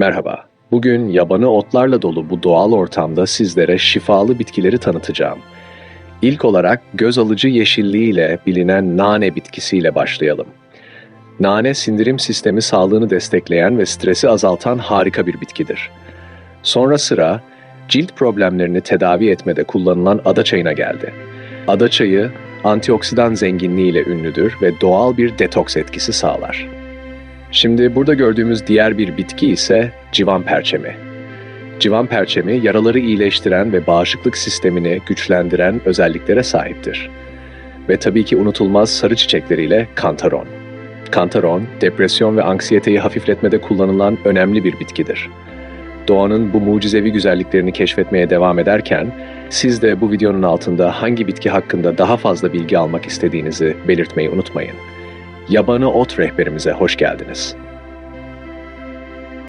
Merhaba. Bugün yabanı otlarla dolu bu doğal ortamda sizlere şifalı bitkileri tanıtacağım. İlk olarak göz alıcı yeşilliğiyle bilinen nane bitkisiyle başlayalım. Nane sindirim sistemi sağlığını destekleyen ve stresi azaltan harika bir bitkidir. Sonra sıra cilt problemlerini tedavi etmede kullanılan ada çayına geldi. Ada çayı antioksidan zenginliğiyle ünlüdür ve doğal bir detoks etkisi sağlar. Şimdi burada gördüğümüz diğer bir bitki ise civan perçemi. Civan perçemi yaraları iyileştiren ve bağışıklık sistemini güçlendiren özelliklere sahiptir. Ve tabii ki unutulmaz sarı çiçekleriyle kantaron. Kantaron, depresyon ve anksiyeteyi hafifletmede kullanılan önemli bir bitkidir. Doğanın bu mucizevi güzelliklerini keşfetmeye devam ederken, siz de bu videonun altında hangi bitki hakkında daha fazla bilgi almak istediğinizi belirtmeyi unutmayın. Yabanı Ot rehberimize hoş geldiniz.